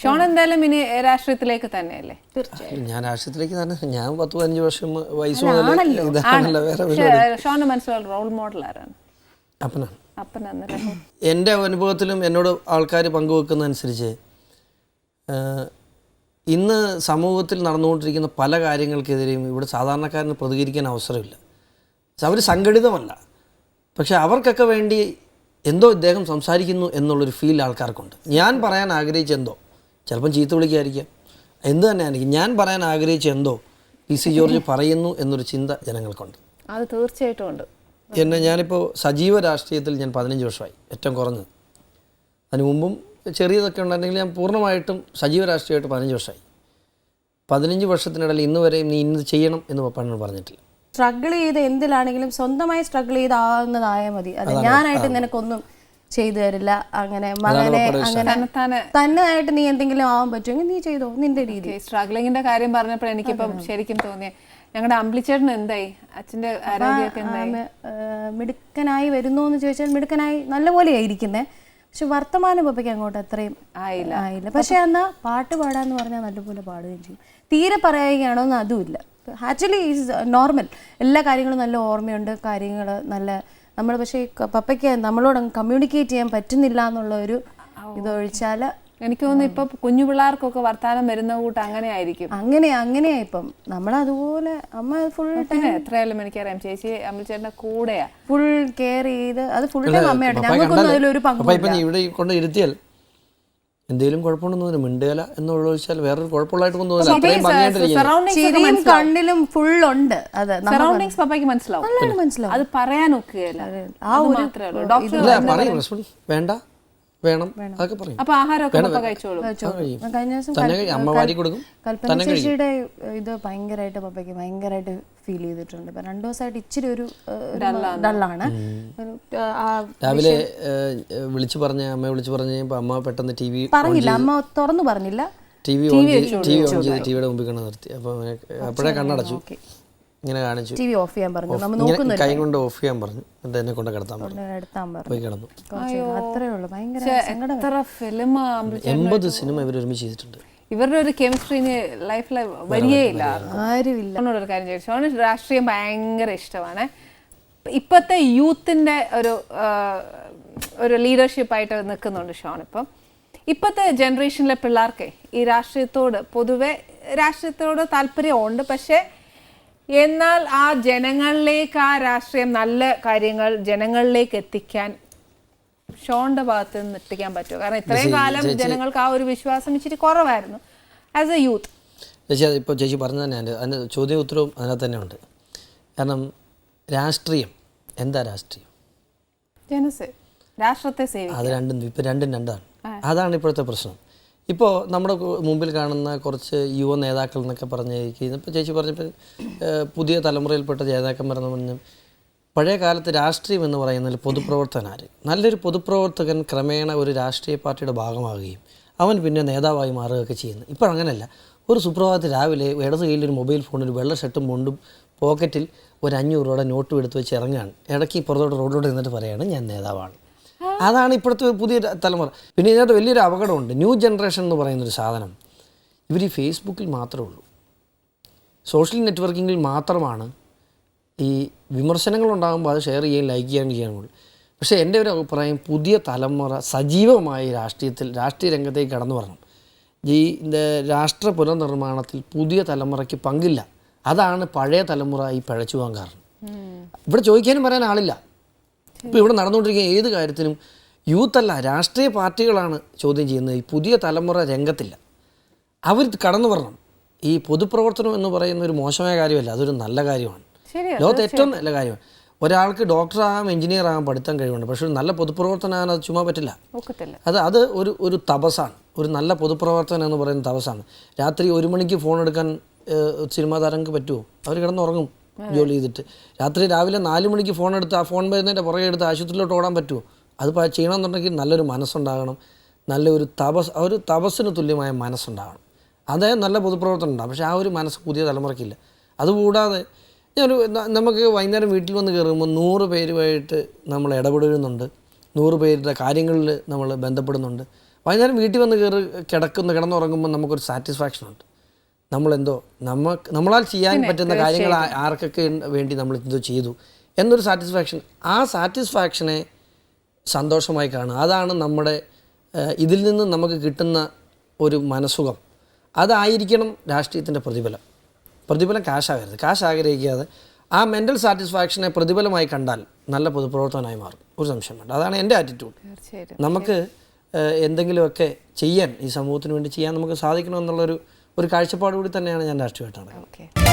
Sean എന്തായാലും ഇനി രാഷ്ട്രീയത്തിലേക്ക് തന്നെയല്ലേ? തീർച്ചയായും. ഞാൻ രാഷ്ട്രീയത്തിലേക്ക് തന്നെ ഞാൻ പത്ത് പതിനഞ്ച് വർഷം വയസ്സ് മുതൽ ഇതാണല്ലോ വേറെ ഷോണ് മനസ്സിലുള്ള റോൾ മോഡൽ ആരാണ്? അപ്പനാണ് എന്റെ അനുഭവത്തിലും എന്നോട് ആൾക്കാർ പങ്കുവെക്കുന്ന അനുസരിച്ച് ഇന്ന് സമൂഹത്തിൽ നടന്നുകൊണ്ടിരിക്കുന്ന പല കാര്യങ്ങൾക്കെതിരെയും ഇവിടെ സാധാരണക്കാരന് പ്രതികരിക്കാൻ അവസരമില്ല. അവർ സംഘടിതമല്ല. പക്ഷെ അവർക്കൊക്കെ വേണ്ടി എന്തോ ഇദ്ദേഹം സംസാരിക്കുന്നു എന്നുള്ളൊരു ഫീൽ ആൾക്കാർക്കുണ്ട്. ഞാൻ പറയാൻ ആഗ്രഹിച്ച എന്തോ? ചിലപ്പം ചീത്ത വിളിക്കായിരിക്കാം. എന്ത് തന്നെ ആയിരിക്കും ഞാൻ പറയാൻ ആഗ്രഹിച്ച എന്തോ പി സി ജോർജ് പറയുന്നു എന്നൊരു ചിന്ത ജനങ്ങൾക്കുണ്ട്. അത് തീർച്ചയായിട്ടും ഉണ്ട്. എന്നെ ഞാനിപ്പോൾ സജീവ രാഷ്ട്രീയത്തിൽ ഞാൻ പതിനഞ്ച് വർഷമായി ഏറ്റവും കുറഞ്ഞത്. അതിന് മുമ്പും ചെറിയതൊക്കെ ഉണ്ടായിരുന്നെങ്കിൽ ഞാൻ പൂർണമായിട്ടും സജീവ രാഷ്ട്രീയമായിട്ട് പതിനഞ്ച് വർഷമായി. പതിനഞ്ച് വർഷത്തിനിടയിൽ ഇന്ന് വരെയും നീ ഇന്ന് ചെയ്യണം എന്ന് പപ്പാനോട് പറഞ്ഞിട്ടില്ല. സ്ട്രഗിൾ ചെയ്ത് എന്തിലാണെങ്കിലും സ്വന്തമായി സ്ട്രഗിൾ ചെയ്താവുന്നതായാൽ മതി. അത് ഞാനായിട്ട് നിനക്കൊന്നും ചെയ്തു തരില്ല. അങ്ങനെ മകനെ അങ്ങനെ തന്നെ തന്നെയായിട്ട് നീ എന്തെങ്കിലും ആവാൻ പറ്റുമെങ്കിൽ നീ ചെയ്തോ? നിന്റെ രീതി. സ്ട്രഗ്ലിങ്ങിന്റെ കാര്യം പറഞ്ഞപ്പോൾ എനിക്കിപ്പം ശരിക്കും തോന്നിയ. ഞങ്ങളുടെ അമ്പിളിച്ചേട്ടൻ എന്തായി? അച്ഛന്റെ ആരോഗ്യമൊക്കെ മിടുക്കനായി വരുന്നു എന്ന് ചോദിച്ചാൽ മിടുക്കനായി നല്ലപോലെ ആയിരിക്കുന്നേ പക്ഷെ വർത്തമാന പപ്പയ്ക്ക് അങ്ങോട്ട് അത്രയും ആയില്ല. ആയില്ല. പക്ഷെ എന്നാ പാട്ട് പാടാന്ന് പറഞ്ഞാൽ നല്ലപോലെ പാടുകയും ചെയ്യും. തീരെ പറയുകയാണോ എന്ന് അതുമില്ല ആക്ച്വലി ഈസ് നോർമൽ എല്ലാ കാര്യങ്ങളും നല്ല ഓർമ്മയുണ്ട്. കാര്യങ്ങൾ നല്ല നമ്മൾ പക്ഷേ പപ്പയ്ക്ക് നമ്മളോട് കമ്മ്യൂണിക്കേറ്റ് ചെയ്യാൻ പറ്റുന്നില്ല എന്നുള്ള ഒരു ഇതൊഴിച്ചാൽ എനിക്ക് തോന്നുന്നു ഇപ്പൊ കുഞ്ഞു പിള്ളേർക്കൊക്കെ വർത്താനം വരുന്ന കൂട്ട് അങ്ങനെ ആയിരിക്കും അങ്ങനെ അങ്ങനെയാ ഇപ്പം. നമ്മളതുപോലെ അമ്മ ഫുൾ ടൈം എത്രയായാലും എനിക്കറിയാം. ചേച്ചി അമ്മച്ചേട്ടന്റെ കൂടെയാ. ഫുൾ കെയർ ചെയ്ത് അത് ഫുൾ ടൈം അമ്മയായിട്ട് ഞങ്ങൾക്കൊന്നും അതിലൊരു പങ്ക് ഇവിടെ ഈ കൊണ്ട് ഇരുത്തിയാൽ എന്തെങ്കിലും കുഴപ്പമുണ്ടെന്ന് തോന്നുന്നു. മിണ്ടേല എന്നുള്ള വെച്ചാൽ വേറൊരു കുഴപ്പമുള്ളതായിട്ട് അത്രയും ഭംഗിയായിട്ടിരിക്കുന്നു. കണ്ണിലും ഫുൾ ഉണ്ട് അതെ സറൗണ്ടിങ്സ് പപ്പയ്ക്ക് മനസ്സിലാവും. അത് പറയാൻ ഒക്കുകയല്ല ആ ഒരു ഡോക്ടർ വേണ്ട. വേണം. അതൊക്കെ പറയും. അപ്പൊ ആഹാരമൊക്കെ കഴിച്ചോളൂ. കഴിഞ്ഞ ദിവസം അമ്മ വാരി കൊടുക്കും. കൽപ്പന ചേച്ചിയുടെ ഇത് ഭയങ്കരമായിട്ട് പപ്പയ്ക്ക് ഭയങ്കരമായിട്ട് ഫീൽ ചെയ്തിട്ടുണ്ട്. ഇപ്പൊ രണ്ടു ദിവസമായിട്ട് ഇച്ചിരി ഒരു ഡള്ളാണ് ആ, രാവിലെ വിളിച്ചു പറഞ്ഞ അമ്മയെ വിളിച്ചു പറഞ്ഞ അമ്മ പെട്ടെന്ന് ടി വി പറഞ്ഞില്ല. അമ്മ തുറന്നു പറഞ്ഞില്ല. ടി വി ഓൺ ചെയ്ത് ടി വി ഓൺ ചെയ്ത് ടിവിയുടെ മുമ്പിൽ കണ്ട് നിർത്തി. അപ്പോൾ അപ്പോഴേ കണ്ണടച്ചു. ഇങ്ങനെ കാണിച്ചു. ടി വി ഓഫ് ചെയ്യാൻ പറഞ്ഞു. നമ്മൾ കൈ കൊണ്ട് ഓഫ് ചെയ്യാൻ പറഞ്ഞു. എന്നിട്ട് എന്നെ കൊണ്ട് കിടത്താൻ പറഞ്ഞു. പോയി കിടന്നു. അത്രേ ഉള്ളൂ. ഭയങ്കര എൺപത് സിനിമ ഇവർ ഒരുമിച്ച് ചെയ്തിട്ടുണ്ട്. ഇവരുടെ ഒരു കെമിസ്ട്രി ലൈഫിൽ വരികയില്ല ആരുമില്ല. എന്നോടൊരു ഒരു കാര്യം ചോദിച്ചു. അവന് രാഷ്ട്രീയം ഭയങ്കര ഇഷ്ടമാണ്. ഇപ്പോഴത്തെ യൂത്തിന്റെ ഒരു ഒരു ലീഡർഷിപ്പായിട്ട് നിൽക്കുന്നുണ്ട് ഷോൺ ഇപ്പം. ഇപ്പോഴത്തെ ജനറേഷനിലെ പിള്ളേർക്ക് ഈ രാഷ്ട്രീയത്തോട് പൊതുവെ രാഷ്ട്രീയത്തോട് താല്പര്യമുണ്ട്. പക്ഷേ എന്നാൽ ആ ജനങ്ങളിലേക്ക് ആ രാഷ്ട്രീയം നല്ല കാര്യങ്ങൾ ജനങ്ങളിലേക്ക് എത്തിക്കാൻ ഷോണിന്റെ ഭാഗത്ത് നിന്ന് എത്തിക്കാൻ പറ്റുമോ? കാരണം ഇത്രയും കാലം ജനങ്ങൾക്ക് ആ ഒരു വിശ്വാസം ഇച്ചിരി കുറവായിരുന്നു. ആസ് എ യൂത്ത് ചേച്ചി ഇപ്പോൾ ചേച്ചി പറഞ്ഞു തന്നെ അതിന്റെ അതിന്റെ ചോദ്യം ഉത്തരവും അതിനകത്ത് തന്നെ ഉണ്ട്. കാരണം രാഷ്ട്രീയം എന്താ രാഷ്ട്രീയം? ജനസേ രാഷ്ട്രത്തെ അത് രണ്ടും ഇപ്പം രണ്ടും രണ്ടാണ്. അതാണ് ഇപ്പോഴത്തെ പ്രശ്നം. ഇപ്പോൾ നമ്മുടെ മുമ്പിൽ കാണുന്ന കുറച്ച് യുവ നേതാക്കൾ എന്നൊക്കെ പറഞ്ഞിരിക്കുന്നത് ഇപ്പോൾ ചേച്ചി പറഞ്ഞപ്പോൾ പുതിയ തലമുറയിൽപ്പെട്ട നേതാക്കന്മാരെന്ന് പറഞ്ഞാൽ പഴയ കാലത്ത് രാഷ്ട്രീയം എന്ന് പറയുന്നതിൽ പൊതുപ്രവർത്തകനാര് നല്ലൊരു പൊതുപ്രവർത്തകൻ ക്രമേണ ഒരു രാഷ്ട്രീയ പാർട്ടിയുടെ ഭാഗമാകുകയും അവൻ പിന്നെ നേതാവായി മാറുകയൊക്കെ ചെയ്യുന്നു. ഇപ്പോൾ അങ്ങനെയല്ല. ഒരു സുപ്രഭാതത്തിൽ രാവിലെ ഇടത് കയ്യിൽ ഒരു മൊബൈൽ ഫോണിൽ വെള്ള ഷർട്ടും മുണ്ടും പോക്കറ്റിൽ ഒരു അഞ്ഞൂറ് രൂപയുടെ നോട്ടും എടുത്ത് വെച്ച് ഇറങ്ങുകയാണ്. ഇടയ്ക്ക് പുറത്തോട്ട് റോഡിലോട്ട് നിന്നിട്ട് പറയുകയാണ് ഞാൻ നേതാവാണ്. അതാണ് ഇപ്പോഴത്തെ പുതിയ തലമുറ. പിന്നെ ഇതിനകത്ത് വലിയൊരു അപകടമുണ്ട്. ന്യൂ ജനറേഷൻ എന്ന് പറയുന്നൊരു സാധനം. ഇവർ ഈ ഫേസ്ബുക്കിൽ മാത്രമേ ഉള്ളൂ. സോഷ്യൽ നെറ്റ്വർക്കിങ്ങിൽ മാത്രമാണ് ഈ വിമർശനങ്ങൾ ഉണ്ടാകുമ്പോൾ അത് ഷെയർ ചെയ്യാൻ ലൈക്ക് ചെയ്യാൻ ചെയ്യാനുള്ളൂ പക്ഷേ എന്റെ ഒരു അഭിപ്രായം പുതിയ തലമുറ സജീവമായി രാഷ്ട്രീയത്തിൽ രാഷ്ട്രീയ രംഗത്തേക്ക് കടന്നു വരണം. ഈ രാഷ്ട്ര പുനർനിർമ്മാണത്തിൽ പുതിയ തലമുറയ്ക്ക് പങ്കില്ല. അതാണ് പഴയ തലമുറ ഈ പഴച്ചു പോകാൻ കാരണം. ഇവിടെ ചോദിക്കാനും പറയാൻ ആളില്ല. ഇപ്പോൾ ഇവിടെ നടന്നുകൊണ്ടിരിക്കുന്ന ഏത് കാര്യത്തിനും യൂത്തല്ല രാഷ്ട്രീയ പാർട്ടികളാണ് ചോദ്യം ചെയ്യുന്നത്. ഈ പുതിയ തലമുറ രംഗത്തില്ല. അവർ കടന്നു വരണം. ഈ പൊതുപ്രവർത്തനം എന്ന് പറയുന്ന ഒരു മോശമായ കാര്യമല്ല. അതൊരു നല്ല കാര്യമാണ്. ലോകത്ത് ഏറ്റവും നല്ല കാര്യമാണ് ഒരാൾക്ക് ഡോക്ടറാകാം എഞ്ചിനീയർ ആകാൻ പഠിത്തം കഴിവുണ്ട്. പക്ഷെ ഒരു നല്ല പൊതുപ്രവർത്തനമാകാൻ അത് ചുമ്മാ പറ്റില്ല. അത് അത് ഒരു ഒരു തപസാണ് ഒരു നല്ല പൊതുപ്രവർത്തനം എന്ന് പറയുന്ന തപസാണ് രാത്രി ഒരു മണിക്ക് ഫോൺ എടുക്കാൻ സിനിമാ താരങ്ങൾക്ക് പറ്റുമോ? അവർ കിടന്നുറങ്ങും ജോലി ചെയ്തിട്ട്. രാത്രി രാവിലെ നാല് മണിക്ക് ഫോൺ എടുത്ത് ആ ഫോൺ വരുന്നതിന്റെ പുറകെ എടുത്ത് ആശുപത്രിയിലോട്ട് ഓടാൻ പറ്റുമോ? അത് ചെയ്യണമെന്നുണ്ടെങ്കിൽ നല്ലൊരു മനസ്സുണ്ടാകണം. നല്ലൊരു തപസ് ഒരു തപസ്സിന് തുല്യമായ മനസ്സുണ്ടാകണം. അതേ നല്ല പൊതുപ്രവർത്തനം ഉണ്ടാകും. പക്ഷേ ആ ഒരു മനസ്സ് പുതിയ തലമുറയ്ക്കില്ല. അതുകൂടാതെ ഞാനൊരു നമുക്ക് വൈകുന്നേരം വീട്ടിൽ വന്ന് കയറുമ്പോൾ നൂറ് പേരുമായിട്ട് നമ്മൾ ഇടപെടുന്നുണ്ട്. നൂറ് പേരുടെ കാര്യങ്ങളിൽ നമ്മൾ ബന്ധപ്പെടുന്നുണ്ട്. വൈകുന്നേരം വീട്ടിൽ വന്ന് കയറി കിടക്കുന്ന കിടന്നുറങ്ങുമ്പോൾ നമുക്കൊരു സാറ്റിസ്ഫാക്ഷൻ ഉണ്ട്. നമ്മളെന്തോ നമുക്ക് നമ്മളാൽ ചെയ്യാൻ പറ്റുന്ന കാര്യങ്ങൾ ആർക്കൊക്കെ വേണ്ടി നമ്മൾ എന്തോ ചെയ്തു എന്നൊരു സാറ്റിസ്ഫാക്ഷൻ ആ സാറ്റിസ്ഫാക്ഷനെ സന്തോഷമായി കാണുക. അതാണ് നമ്മുടെ ഇതിൽ നിന്ന് നമുക്ക് കിട്ടുന്ന ഒരു മനസുഖം അതായിരിക്കണം രാഷ്ട്രീയത്തിന്റെ പ്രതിഫലം. പ്രതിഫലം കാശാകരുത്. കാശ് ആഗ്രഹിക്കാതെ ആ മെന്റൽ സാറ്റിസ്ഫാക്ഷനെ പ്രതിഫലമായി കണ്ടാൽ നല്ല പൊതുപ്രവർത്തനമായി മാറും. ഒരു സംശയം വേണ്ട. അതാണ് എന്റെ ആറ്റിറ്റ്യൂഡ് നമുക്ക് എന്തെങ്കിലുമൊക്കെ ചെയ്യാൻ ഈ സമൂഹത്തിന് വേണ്ടി ചെയ്യാൻ നമുക്ക് സാധിക്കണമെന്നുള്ളൊരു ഒരു കാഴ്ചപ്പാട് കൂടി തന്നെയാണ് ഞാൻ രാഷ്ട്രീയമായിട്ട് നടക്കുന്നത്.